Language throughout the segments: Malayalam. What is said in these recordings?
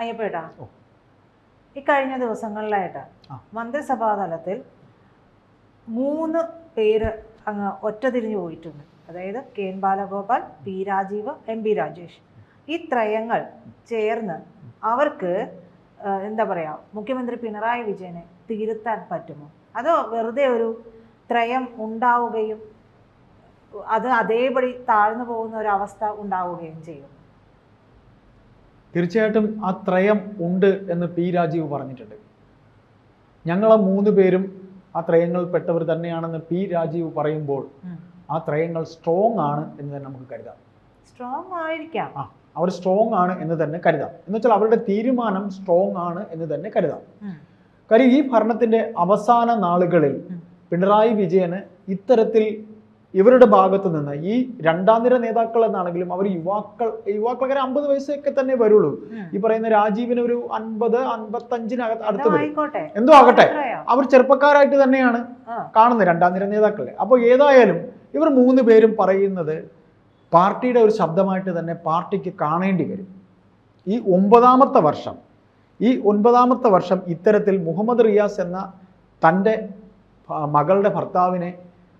അയ്യപ്പേട്ടാ. ഇക്കഴിഞ്ഞ ഈ കഴിഞ്ഞ ദിവസങ്ങളിലായിട്ട്. മന്ത്രിസഭാ തലത്തിൽ മൂന്ന് പേര് അങ്ങ് ഒറ്റതിരിഞ്ഞു പോയിട്ടുണ്ട്. അതായത് K N Balagopal P Rajeev M P Rajesh. ഈ ത്രയങ്ങൾ ചേർന്ന് അവർക്ക് എന്താ പറയുക മുഖ്യമന്ത്രി പിണറായി വിജയനെ തിരുത്താൻ പറ്റുമോ? അതോ വെറുതെ ഒരു ത്രയം ഉണ്ടാവുകയും അത് അതേപടി താഴ്ന്നു പോകുന്ന ഒരു അവസ്ഥ ഉണ്ടാവുകയും ചെയ്യും? തീർച്ചയായിട്ടും ആ ത്രയം ഉണ്ട് എന്ന് പി രാജീവ് പറഞ്ഞിട്ടുണ്ട്. ഞങ്ങളെ മൂന്ന് പേരും ആ ത്രയങ്ങളിൽപ്പെട്ടവർ തന്നെയാണെന്ന് പി രാജീവ് പറയുമ്പോൾ ആ ത്രയങ്ങൾ സ്ട്രോങ് ആണ് എന്ന് തന്നെ നമുക്ക് കരുതാം. സ്ട്രോങ് ആയിരിക്കാം. ആ അവർ സ്ട്രോങ് ആണ് എന്ന് തന്നെ കരുതാം. എന്ന് വെച്ചാൽ അവരുടെ തീരുമാനം സ്ട്രോങ് ആണ് എന്ന് തന്നെ കരുതാം. കാര്യം ഈ ഭരണത്തിന്റെ അവസാന നാളുകളിൽ പിണറായി വിജയന് ഇത്തരത്തിൽ ഇവരുടെ ഭാഗത്ത് നിന്ന് ഈ രണ്ടാം നിര നേതാക്കൾ എന്നാണെങ്കിലും അവർ യുവാക്കൾ യുവാക്കളെ അമ്പത് വയസ്സൊക്കെ തന്നെ വരുള്ളൂ. ഈ പറയുന്ന രാജീവിന് ഒരു അൻപത് അൻപത്തഞ്ചിനകത്ത് അടുത്ത് എന്തോ വരും എന്തോ ആകട്ടെ? അവർ ചെറുപ്പക്കാരായിട്ട് തന്നെയാണ് കാണുന്നത് രണ്ടാം നിര നേതാക്കളെ. അപ്പോൾ ഏതായാലും ഇവർ മൂന്ന് പേരും പറയുന്നത് പാർട്ടിയുടെ ഒരു ശബ്ദമായിട്ട് തന്നെ പാർട്ടിക്ക് കാണേണ്ടി വരും. ഈ ഒമ്പതാമത്തെ വർഷം ഈ ഒൻപതാമത്തെ വർഷം ഇത്തരത്തിൽ മുഹമ്മദ് റിയാസ് എന്ന തന്റെ മകളുടെ ഭർത്താവിനെ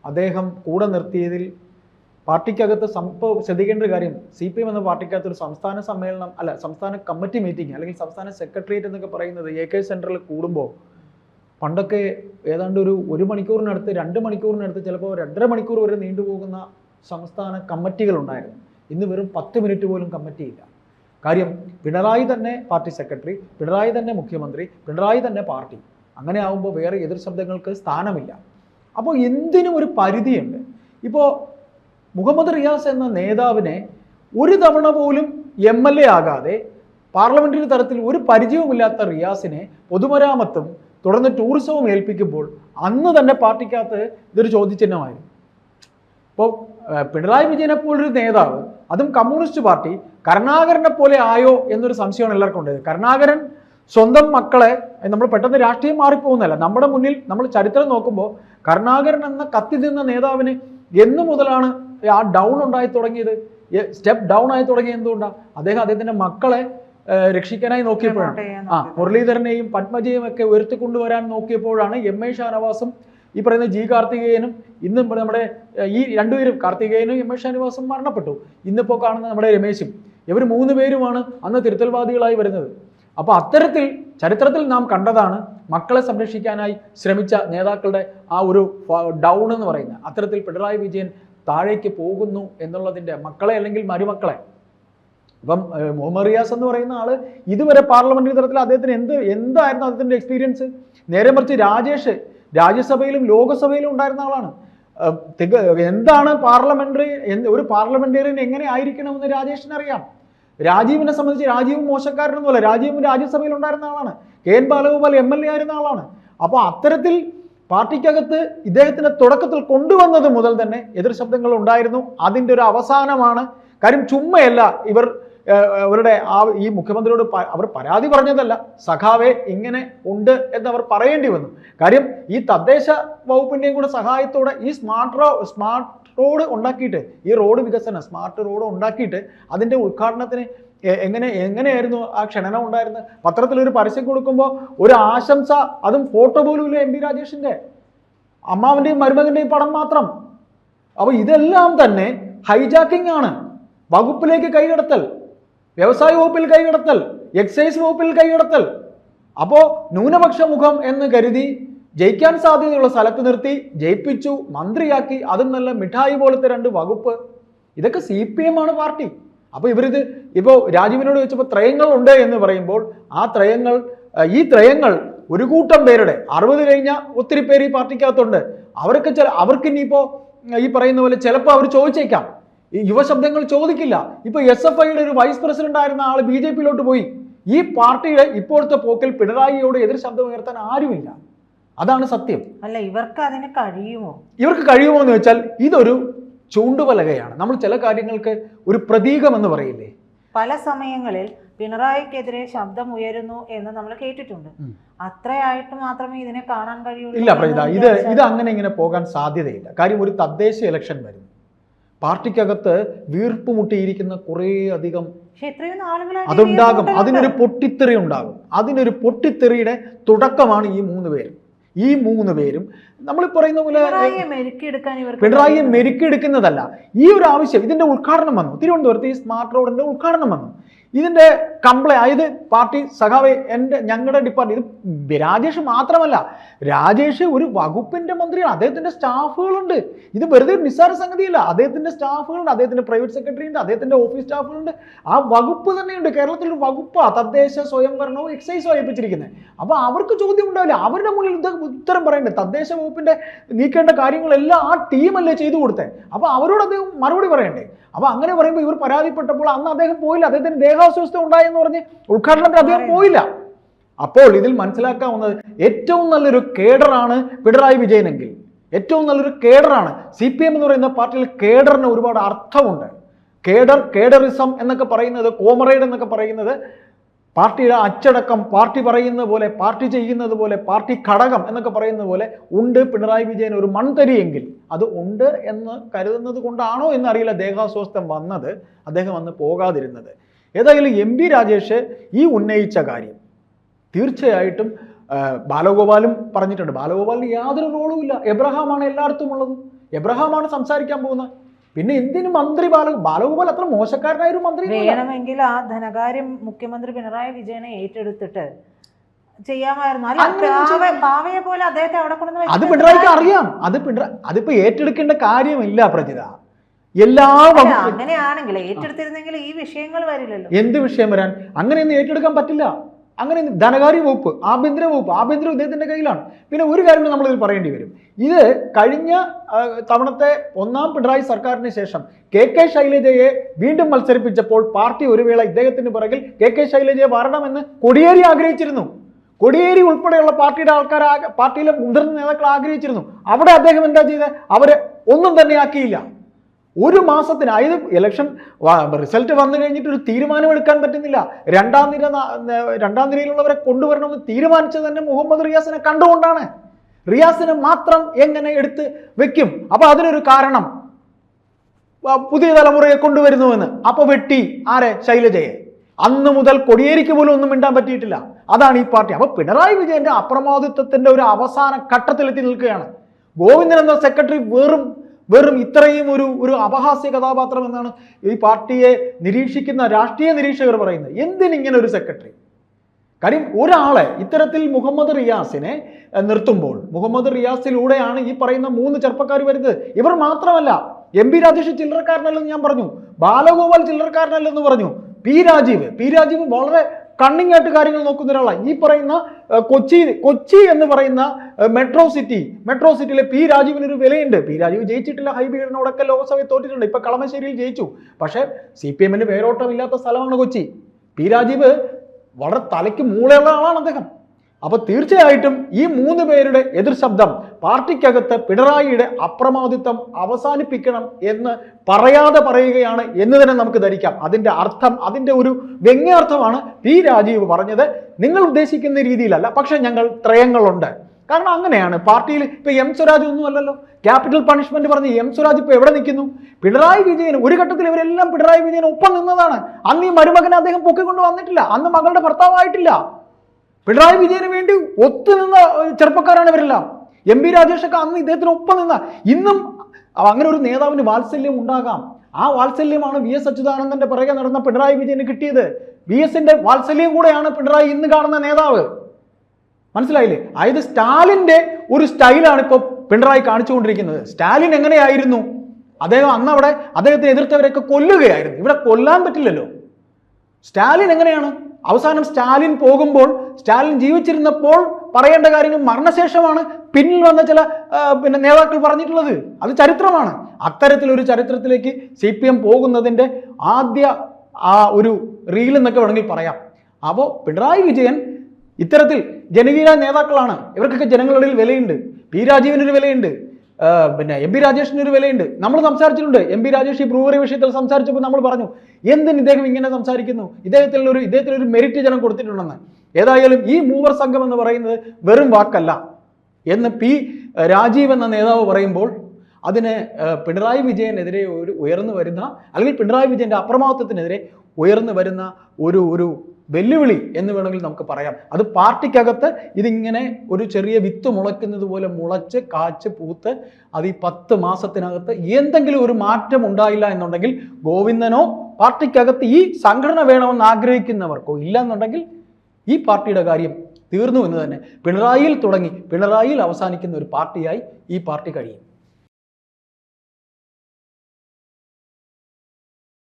അദ്ദേഹം കൂടെ നിർത്തിയതിൽ പാർട്ടിക്കകത്ത് സംഭവം ശ്രദ്ധിക്കേണ്ട ഒരു കാര്യം സി പി എം എന്ന പാർട്ടിക്കകത്ത് ഒരു സംസ്ഥാന സമ്മേളനം അല്ല സംസ്ഥാന കമ്മിറ്റി മീറ്റിംഗ് അല്ലെങ്കിൽ സംസ്ഥാന സെക്രട്ടേറിയറ്റ് എന്നൊക്കെ പറയുന്നത് എ കെ സെന്ററിൽ കൂടുമ്പോൾ പണ്ടൊക്കെ ഏതാണ്ട് ഒരു ഒരു മണിക്കൂറിനടുത്ത് രണ്ട് മണിക്കൂറിനടുത്ത് ചിലപ്പോൾ രണ്ടര മണിക്കൂർ വരെ നീണ്ടുപോകുന്ന സംസ്ഥാന കമ്മിറ്റികളുണ്ടായിരുന്നു ഇന്ന് വെറും പത്ത് മിനിറ്റ് പോലും കമ്മിറ്റിയില്ല കാര്യം പിണറായി തന്നെ പാർട്ടി സെക്രട്ടറി പിണറായി തന്നെ മുഖ്യമന്ത്രി പിണറായി തന്നെ പാർട്ടി. അങ്ങനെ ആകുമ്പോൾ വേറെ എതിർ ശബ്ദങ്ങൾക്ക് സ്ഥാനമില്ല. അപ്പോൾ എന്തിനും ഒരു പരിധിയുണ്ട്. ഇപ്പോൾ മുഹമ്മദ് റിയാസ് എന്ന നേതാവിനെ ഒരു തവണ പോലും എം എൽ എ ആകാതെ പാർലമെന്ററി തലത്തിൽ ഒരു പരിചയവുമില്ലാത്ത റിയാസിനെ പൊതുമരാമത്തും തുടർന്ന് ടൂറിസവും ഏൽപ്പിക്കുമ്പോൾ അന്ന് തന്നെ പാർട്ടിക്കകത്ത് ഇതൊരു ചോദ്യചിഹ്നമായിരുന്നു. ഇപ്പോൾ പിണറായി വിജയനെ പോലൊരു നേതാവ് അതും കമ്മ്യൂണിസ്റ്റ് പാർട്ടി കരുണാകരനെ പോലെ ആയോ എന്നൊരു സംശയമാണ് എല്ലാവർക്കും ഉണ്ടായത്. കരുണാകരൻ സ്വന്തം മക്കളെ നമ്മൾ പെട്ടെന്ന് രാഷ്ട്രീയം മാറിപ്പോകുന്നതല്ല. നമ്മുടെ മുന്നിൽ നമ്മൾ ചരിത്രം നോക്കുമ്പോൾ കരുണാകരൻ എന്ന കത്തി നിന്ന നേതാവിന് എന്നു മുതലാണ് ആ ഡൗൺ ഉണ്ടായി തുടങ്ങിയത്. സ്റ്റെപ്പ് ഡൗൺ ആയി തുടങ്ങിയത് എന്തുകൊണ്ടാണ് അദ്ദേഹം അദ്ദേഹത്തിന്റെ മക്കളെ രക്ഷിക്കാനായി നോക്കിയപ്പോഴാണ്. ആ മുരളീധരനെയും പത്മജയും ഒക്കെ ഉയർത്തിക്കൊണ്ടുവരാൻ നോക്കിയപ്പോഴാണ് എം എ ഷാനവാസും ഈ പറയുന്ന ജി കാർത്തികേയനും ഇന്നും നമ്മുടെ ഈ രണ്ടുപേരും കാർത്തികേയനും എം എ ഷാനിവാസും മരണപ്പെട്ടു. ഇന്നിപ്പോൾ കാണുന്ന നമ്മുടെ രമേശും. ഇവർ മൂന്ന് പേരുമാണ് അന്ന് തിരുത്തൽവാദികളായി വരുന്നത്. അപ്പോൾ അത്തരത്തിൽ ചരിത്രത്തിൽ നാം കണ്ടതാണ് മക്കളെ സംരക്ഷിക്കാനായി ശ്രമിച്ച നേതാക്കളുടെ ആ ഒരു ഡൗൺ എന്ന് പറയുന്നത്. അത്തരത്തിൽ പിണറായി വിജയൻ താഴേക്ക് പോകുന്നു എന്നുള്ളതിന്റെ മക്കളെ അല്ലെങ്കിൽ മരുമക്കളെ. ഇപ്പം മുഹമ്മദ് റിയാസ് എന്ന് പറയുന്ന ആൾ ഇതുവരെ പാർലമെന്ററി തലത്തിൽ അദ്ദേഹത്തിന് എന്ത് എന്തായിരുന്നു അദ്ദേഹത്തിന്റെ എക്സ്പീരിയൻസ് നേരെ മറിച്ച് രാജേഷ് രാജ്യസഭയിലും ലോകസഭയിലും ഉണ്ടായിരുന്ന ആളാണ്. എന്താണ് പാർലമെന്ററി ഒരു പാർലമെന്റേറിയൻ എങ്ങനെ ആയിരിക്കണമെന്ന് രാജേഷിന് അറിയാം രാജീവിനെ സംബന്ധിച്ച് രാജീവ് മോശക്കാരനൊന്നുമല്ല രാജീവും രാജ്യസഭയിൽ ഉണ്ടായിരുന്ന ആളാണ്. K N Balagopal M L A ആയിരുന്ന ആളാണ്. അപ്പോൾ അത്തരത്തിൽ പാർട്ടിക്കകത്ത് ഇദ്ദേഹത്തിന്റെ തുടക്കത്തിൽ കൊണ്ടുവന്നത് മുതൽ തന്നെ എതിർ ശബ്ദങ്ങൾ ഉണ്ടായിരുന്നു. അതിന്റെ ഒരു അവസാനമാണ്. കാര്യം ചുമ്മയല്ല ഇവർ അവരുടെ ആ ഈ മുഖ്യമന്ത്രിയോട് അവർ പരാതി പറഞ്ഞതല്ല. സഖാവെ ഇങ്ങനെ ഉണ്ട് എന്ന് അവർ പറയേണ്ടി വന്നു. കാര്യം ഈ തദ്ദേശ വകുപ്പിന്റെയും കൂടെ സഹായത്തോടെ ഈ സ്മാർട്ട് സ്മാർട്ട് റോഡ് ഉണ്ടാക്കിയിട്ട് ഈ റോഡ് വികസനം സ്മാർട്ട് റോഡ് ഉണ്ടാക്കിയിട്ട് അതിന്റെ ഉദ്ഘാടനത്തിന് എങ്ങനെ എങ്ങനെയായിരുന്നു ആ ക്ഷണനം ഉണ്ടായിരുന്നത്? പത്രത്തിൽ ഒരു പരസ്യം കൊടുക്കുമ്പോൾ ഒരു ആശംസ അതും ഫോട്ടോ പോലും ഇല്ല എം പി രാജേഷിന്റെ. അമ്മാവന്റെയും മരുമകന്റെയും പടം മാത്രം. അപ്പോൾ ഇതെല്ലാം തന്നെ ഹൈജാക്കിംഗ് ആണ്. വകുപ്പിലേക്ക് കൈകടത്തൽ വ്യവസായ വകുപ്പിൽ കൈകടത്തൽ എക്സൈസ് വകുപ്പിൽ കൈകടത്തൽ. അപ്പോൾ ന്യൂനപക്ഷ മുഖം എന്ന് കരുതി ജയിക്കാൻ സാധ്യതയുള്ള സ്ഥലത്ത് നിർത്തി ജയിപ്പിച്ചു മന്ത്രിയാക്കി അതും നല്ല മിഠായി പോലത്തെ രണ്ട് വകുപ്പ്. ഇതൊക്കെ സി പി എം ആണ് പാർട്ടി. അപ്പോൾ ഇവരിത് ഇപ്പോൾ രാജീവിനോട് ചോദിച്ചപ്പോൾ ത്രയങ്ങൾ ഉണ്ട് എന്ന് പറയുമ്പോൾ ആ ത്രയങ്ങൾ ഈ ത്രയങ്ങൾ ഒരു കൂട്ടം പേരുടെ അറുപത് കഴിഞ്ഞ ഒത്തിരി പേര് ഈ പാർട്ടിക്കകത്തുണ്ട്. അവർക്ക് ചില അവർക്ക് ഇനിയിപ്പോൾ ഈ പറയുന്ന പോലെ ചിലപ്പോൾ അവർ ചോദിച്ചേക്കാം. ഈ യുവശബ്ദങ്ങൾ ചോദിക്കില്ല. ഇപ്പൊ എസ് എഫ് ഐയുടെ ഒരു വൈസ് പ്രസിഡന്റ് ആയിരുന്ന ആൾ ബി ജെ പിയിലോട്ട് പോയി. ഈ പാർട്ടിയുടെ ഇപ്പോഴത്തെ പോക്കിൽ പിണറായിയോട് എതിർ ശബ്ദം ഉയർത്താൻ ആരുമില്ല. അതാണ് സത്യം. അല്ല ഇവർക്ക് അതിന് കഴിയുമോ? ഇവർക്ക് കഴിയുമോ എന്ന് വെച്ചാൽ ഇതൊരു ചൂണ്ടുപലകയാണ് നമ്മൾ ചില കാര്യങ്ങൾക്ക് ഒരു പ്രതീകം എന്ന് പറയില്ലേ? പല സമയങ്ങളിൽ പിണറായിക്കെതിരെ ശബ്ദം ഉയരുന്നു എന്ന് നമ്മൾ കേട്ടിട്ടുണ്ട്. അത്രയായിട്ട് മാത്രമേ ഇതിനെ കാണാൻ കഴിയൂ ഇല്ല പ്രജിത ഇത് ഇത് അങ്ങനെ ഇങ്ങനെ പോകാൻ സാധ്യതയില്ല. കാര്യം ഒരു തദ്ദേശ ഇലക്ഷൻ വരുന്നു പാർട്ടിക്കകത്ത് വീർപ്പ് മുട്ടിയിരിക്കുന്ന കുറേ അധികം അതുണ്ടാകും. അതിനൊരു പൊട്ടിത്തെറി ഉണ്ടാകും. അതിനൊരു പൊട്ടിത്തെറിയുടെ തുടക്കമാണ് ഈ മൂന്ന് പേരും. ഈ മൂന്ന് പേരും നമ്മൾ പറയുന്ന പോലെ പിണറായിയെ മെരുക്കെടുക്കുന്നതല്ല ഈ ഒരു ആവശ്യം ഇതിന്റെ ഉദ്ഘാടനം വന്നു. തിരുവനന്തപുരത്ത് ഈ സ്മാർട്ട് റോഡിന്റെ ഉദ്ഘാടനം വന്നു. ഇതിന്റെ കംപ്ലൈ അതായത് പാർട്ടി സഖാവ് എന്റെ ഞങ്ങളുടെ ഡിപ്പാർട്ട്മെന്റ് ഇത് രാജേഷ് മാത്രമല്ല. രാജേഷ് ഒരു വകുപ്പിന്റെ മന്ത്രിയാണ്. അദ്ദേഹത്തിന്റെ സ്റ്റാഫുകളുണ്ട്. ഇത് വെറുതെ ഒരു നിസ്സാര സംഗതിയല്ല. അദ്ദേഹത്തിന്റെ സ്റ്റാഫുകളുണ്ട് അദ്ദേഹത്തിന്റെ പ്രൈവറ്റ് സെക്രട്ടറി ഉണ്ട് അദ്ദേഹത്തിന്റെ ഓഫീസ് സ്റ്റാഫുകളുണ്ട്. ആ വകുപ്പ് തന്നെയുണ്ട്. കേരളത്തിൽ ഒരു വകുപ്പാ തദ്ദേശ സ്വയംഭരണവും എക്സൈസും ഏൽപ്പിച്ചിരിക്കുന്നത് അപ്പോൾ അവർക്ക് ചോദ്യം ഉണ്ടാവില്ല. അവരുടെ മുന്നിൽ ഉത്തരം പറയേണ്ടത് തദ്ദേശ വകുപ്പിന്റെ നീക്കേണ്ട കാര്യങ്ങളെല്ലാം ആ ടീമല്ലേ ചെയ്തു കൊടുത്തേ. അപ്പോൾ അവരോട് അദ്ദേഹം മറുപടി പറയണ്ടേ? അപ്പോൾ അങ്ങനെ പറയുമ്പോൾ ഇവർ പരാതിപ്പെട്ടപ്പോൾ അന്ന് അദ്ദേഹം പോയില്ല. അദ്ദേഹത്തിന് ദേഹാസ്വസ്ഥ ഉണ്ടായെന്ന് പറഞ്ഞ് ഉദ്ഘാടനത്തിന് അദ്ദേഹം പോയില്ല. അപ്പോൾ ഇതിൽ മനസ്സിലാക്കാവുന്നത് ഏറ്റവും നല്ലൊരു കേഡറാണ് പിണറായി വിജയനെങ്കിൽ. ഏറ്റവും നല്ലൊരു കേഡറാണ്. സി പി എം എന്ന് പറയുന്ന പാർട്ടിയിൽ കേഡറിന് ഒരുപാട് അർത്ഥമുണ്ട്. കേഡർ കേഡറിസം എന്നൊക്കെ പറയുന്നത് കോമറേഡ് എന്നൊക്കെ പറയുന്നത് പാർട്ടിയുടെ അച്ചടക്കം പാർട്ടി പറയുന്നത് പോലെ പാർട്ടി ചെയ്യുന്നത് പോലെ പാർട്ടി ഘടകം എന്നൊക്കെ പറയുന്നത് പോലെ ഉണ്ട് പിണറായി വിജയൻ ഒരു മൺതരിയെങ്കിൽ. അത് ഉണ്ട് എന്ന് കരുതുന്നത് കൊണ്ടാണോ എന്നറിയില്ല. ദേഹാസ്വസ്ഥം വന്നത് അദ്ദേഹം അന്ന് പോകാതിരുന്നത്. ഏതായാലും എം പി രാജേഷ് ഈ ഉന്നയിച്ച കാര്യം തീർച്ചയായിട്ടും ബാലഗോപാലും പറഞ്ഞിട്ടുണ്ട്. ബാലഗോപാലിന് യാതൊരു റോളും ഇല്ല. എബ്രഹാമാണ് എല്ലായിടത്തും ഉള്ളത്. എബ്രഹാമാണ് സംസാരിക്കാൻ പോകുന്നത്. പിന്നെ എന്തിനു മന്ത്രി ബാല ബാലഗോപാൽ അത്ര മോശക്കാരനായ ഒരു മന്ത്രി വേണമെങ്കിൽ ആ ധനകാര്യം മുഖ്യമന്ത്രി പിണറായി വിജയനെ ഏറ്റെടുത്തിട്ട് ചെയ്യാമായിരുന്നു. പോലെ അദ്ദേഹത്തെ അവിടെ കൊണ്ടുവന്ന് അത് പിണറായിക്ക് അറിയാം. അത് പിണറായി അതിപ്പോ ഏറ്റെടുക്കേണ്ട കാര്യമില്ല പ്രജിത. എല്ലാ അങ്ങനെയാണെങ്കിൽ ഏറ്റെടുത്തിരുന്നെങ്കിൽ ഈ വിഷയങ്ങൾ വരില്ലല്ലോ. എന്ത് വിഷയം വരാൻ? അങ്ങനെയൊന്നും ഏറ്റെടുക്കാൻ പറ്റില്ല. അങ്ങനെ ധനകാര്യ വകുപ്പ് ആഭ്യന്തര വകുപ്പ് ആഭ്യന്തര ഇദ്ദേഹത്തിന്റെ കയ്യിലാണ്. പിന്നെ ഒരു കാര്യം നമ്മളിതിൽ പറയേണ്ടി വരും. ഇത് കഴിഞ്ഞ തവണത്തെ ഒന്നാം പിണറായി സർക്കാരിന് ശേഷം കെ കെ ശൈലജയെ വീണ്ടും മത്സരിപ്പിച്ചപ്പോൾ പാർട്ടി ഒരു വേള ഇദ്ദേഹത്തിന് പിറകിൽ കെ കെ ശൈലജയെ വരണമെന്ന് കൊടിയേരി ആഗ്രഹിച്ചിരുന്നു. കൊടിയേരി ഉൾപ്പെടെയുള്ള പാർട്ടിയുടെ ആൾക്കാർ പാർട്ടിയിലെ മുതിർന്ന നേതാക്കൾ ആഗ്രഹിച്ചിരുന്നു. അവിടെ അദ്ദേഹം എന്താ ചെയ്തത് അവരെ ഒന്നും തന്നെ ആക്കിയില്ല. ഒരു മാസത്തിന് അതായത് ഇലക്ഷൻ റിസൾട്ട് വന്നു കഴിഞ്ഞിട്ട് ഒരു തീരുമാനമെടുക്കാൻ പറ്റുന്നില്ല. രണ്ടാം നിര രണ്ടാം നിരയിലുള്ളവരെ കൊണ്ടുവരണമെന്ന് തീരുമാനിച്ചത് തന്നെ മുഹമ്മദ് റിയാസിനെ കണ്ടുകൊണ്ടാണ്. റിയാസിനെ മാത്രം എങ്ങനെ എടുത്ത് വെക്കും? അപ്പൊ അതിനൊരു കാരണം പുതിയ തലമുറയെ കൊണ്ടുവരുന്നുവെന്ന്. അപ്പൊ വെട്ടി ആരെ? ശൈലജയെ. അന്ന് മുതൽ കൊടിയേരിക്ക് പോലും ഒന്നും മിണ്ടാൻ പറ്റിയിട്ടില്ല. അതാണ് ഈ പാർട്ടി. അപ്പൊ പിണറായി വിജയന്റെ അപ്രമാദിത്വത്തിന്റെ ഒരു അവസാന ഘട്ടത്തിലെത്തി നിൽക്കുകയാണ്. ഗോവിന്ദൻ എന്ന സെക്രട്ടറി വെറും വെറും ഇത്രയും ഒരു ഒരു അപഹാസ്യ കഥാപാത്രം എന്നാണ് ഈ പാർട്ടിയെ നിരീക്ഷിക്കുന്ന രാഷ്ട്രീയ നിരീക്ഷകർ പറയുന്നത്. എന്തിനിങ്ങനെ ഒരു സെക്രട്ടറി? കാര്യം ഒരാളെ ഇത്തരത്തിൽ മുഹമ്മദ് റിയാസിനെ നിർത്തുമ്പോൾ മുഹമ്മദ് റിയാസിലൂടെയാണ് ഈ പറയുന്ന മൂന്ന് ചെറുപ്പക്കാർ വരുന്നത്. ഇവർ മാത്രമല്ല എം പി രാജേഷ് ചില്ലറക്കാരനല്ലെന്ന് ഞാൻ പറഞ്ഞു ബാലഗോപാൽ ചില്ലറക്കാരനല്ലെന്ന് പറഞ്ഞു. പി രാജീവ് പി രാജീവ് വളരെ കണ്ണിങ് ആയിട്ട് കാര്യങ്ങൾ നോക്കുന്ന ഒരാളാണ് ഈ പറയുന്ന കൊച്ചി കൊച്ചി എന്ന് പറയുന്ന മെട്രോ സിറ്റി മെട്രോ സിറ്റിയിലെ പി രാജീവിന് ഒരു വിലയുണ്ട്. പി രാജീവ് ജയിച്ചിട്ടില്ല. ഹൈബീഡിനോടൊക്കെ ലോക്സഭയിൽ തോറ്റിട്ടുണ്ട്. ഇപ്പൊ കളമശ്ശേരിയിൽ ജയിച്ചു. പക്ഷേ സി പി എമ്മിന് വേരോട്ടമില്ലാത്ത സ്ഥലമാണ് കൊച്ചി. പി രാജീവ് വളരെ തലയ്ക്ക് മൂളയുള്ള ആളാണ് അദ്ദേഹം. അപ്പൊ തീർച്ചയായിട്ടും ഈ മൂന്ന് പേരുടെ എതിർ ശബ്ദം പാർട്ടിക്കകത്ത് പിണറായിയുടെ അപ്രമാദിത്വം അവസാനിപ്പിക്കണം എന്ന് പറയാതെ പറയുകയാണ് എന്ന് തന്നെ നമുക്ക് ധരിക്കാം. അതിന്റെ അർത്ഥം അതിന്റെ ഒരു വ്യംഗ്യാർത്ഥമാണ് പി രാജീവ് പറഞ്ഞത്. നിങ്ങൾ ഉദ്ദേശിക്കുന്ന രീതിയിലല്ല പക്ഷെ ഞങ്ങൾ ത്രയങ്ങളുണ്ട്. കാരണം അങ്ങനെയാണ്. പാർട്ടിയിൽ ഇപ്പൊ എം സ്വരാജ് ഒന്നും അല്ലല്ലോ. ക്യാപിറ്റൽ പണിഷ്മെന്റ് പറഞ്ഞ് എം സ്വരാജ് ഇപ്പൊ എവിടെ നിൽക്കുന്നു? പിണറായി വിജയൻ ഒരു ഘട്ടത്തിൽ ഇവരെല്ലാം പിണറായി വിജയൻ ഒപ്പം നിന്നതാണ്. അന്ന് ഈ മരുമകനെ അദ്ദേഹം പൊക്കിക്കൊണ്ട് വന്നിട്ടില്ല. അന്ന് മകളുടെ ഭർത്താവായിട്ടില്ല. പിണറായി വിജയന് വേണ്ടി ഒത്തുനിന്ന ചെറുപ്പക്കാരാണ് ഇവരെല്ലാം. എം പി രാജേഷൊക്കെ അന്ന് ഇദ്ദേഹത്തിന് ഒപ്പം നിന്ന ഇന്നും അങ്ങനെ ഒരു നേതാവിന് വാത്സല്യം ഉണ്ടാകാം. ആ വാത്സല്യമാണ് വി എസ് അച്യുതാനന്ദന്റെ പിറകെ നടന്ന പിണറായി വിജയന് കിട്ടിയത്. വി എസിന്റെ വാത്സല്യം കൂടെയാണ് പിണറായി ഇന്ന് കാണുന്ന നേതാവ്. മനസ്സിലായില്ലേ? അതായത് സ്റ്റാലിന്റെ ഒരു സ്റ്റൈലാണ് ഇപ്പോൾ പിണറായി കാണിച്ചുകൊണ്ടിരിക്കുന്നത്. സ്റ്റാലിൻ എങ്ങനെയായിരുന്നു? അദ്ദേഹം അന്ന് അവിടെ അദ്ദേഹത്തിന് എതിർത്തവരെയൊക്കെ കൊല്ലുകയായിരുന്നു. ഇവിടെ കൊല്ലാൻ പറ്റില്ലല്ലോ. സ്റ്റാലിൻ എങ്ങനെയാണ്? അവസാനം സ്റ്റാലിൻ പോകുമ്പോൾ സ്റ്റാലിൻ ജീവിച്ചിരുന്നപ്പോൾ പറയേണ്ട കാര്യങ്ങൾ മരണശേഷമാണ് പിന്നിൽ വന്ന ചില പിന്നെ നേതാക്കൾ പറഞ്ഞിട്ടുള്ളത്. അത് ചരിത്രമാണ്. അത്തരത്തിലൊരു ചരിത്രത്തിലേക്ക് സി പി എം പോകുന്നതിന്റെ ആദ്യ ആ ഒരു റീൽ എന്നൊക്കെ വേണമെങ്കിൽ പറയാം. അപ്പോൾ പിണറായി വിജയൻ ഇത്തരത്തിൽ ജനകീയ നേതാക്കളാണ്. ഇവർക്കൊക്കെ ജനങ്ങളുടെ വിലയുണ്ട്. പി രാജീവിനൊരു വിലയുണ്ട്. പിന്നെ എം പി രാജേഷിന് ഒരു വിലയുണ്ട്. നമ്മൾ സംസാരിച്ചിട്ടുണ്ട്. എം പി രാജേഷ് ഈ ബ്രൂവറി വിഷയത്തിൽ സംസാരിച്ചപ്പോൾ നമ്മൾ പറഞ്ഞു എന്തിന് ഇദ്ദേഹം ഇങ്ങനെ സംസാരിക്കുന്നു? ഇദ്ദേഹത്തിൽ ഒരു ഇദ്ദേഹത്തിന് ഒരു മെറിറ്റ് ജനം കൊടുത്തിട്ടുണ്ടെന്ന്. ഏതായാലും ഈ മൂവർ സംഘം എന്ന് പറയുന്നത് വെറും വാക്കല്ല. എന്ന് പി രാജീവ് എന്ന നേതാവ് പറയുമ്പോൾ അതിന് പിണറായി വിജയനെതിരെ ഒരു ഉയർന്നു വരുന്ന അല്ലെങ്കിൽ പിണറായി വിജയന്റെ അപ്രമാദത്തിനെതിരെ ഉയർന്നു വരുന്ന ഒരു ഒരു വെല്ലുവിളി എന്ന് വേണമെങ്കിൽ നമുക്ക് പറയാം. അത് പാർട്ടിക്കകത്ത് ഇതിങ്ങനെ ഒരു ചെറിയ വിത്ത് മുളയ്ക്കുന്നത് പോലെ മുളച്ച് കാച്ച് പൂത്ത് അത് ഈ പത്ത് മാസത്തിനകത്ത് എന്തെങ്കിലും ഒരു മാറ്റം ഉണ്ടായില്ല എന്നുണ്ടെങ്കിൽ ഗോവിന്ദനോ പാർട്ടിക്കകത്ത് ഈ സംഘടന വേണമെന്ന് ആഗ്രഹിക്കുന്നവർക്കോ ഇല്ല എന്നുണ്ടെങ്കിൽ ഈ പാർട്ടിയുടെ കാര്യം തീർന്നു എന്ന് തന്നെ പിണറായിയിൽ തുടങ്ങി പിണറായിയിൽ അവസാനിക്കുന്ന ഒരു പാർട്ടിയായി ഈ പാർട്ടി കഴിയും.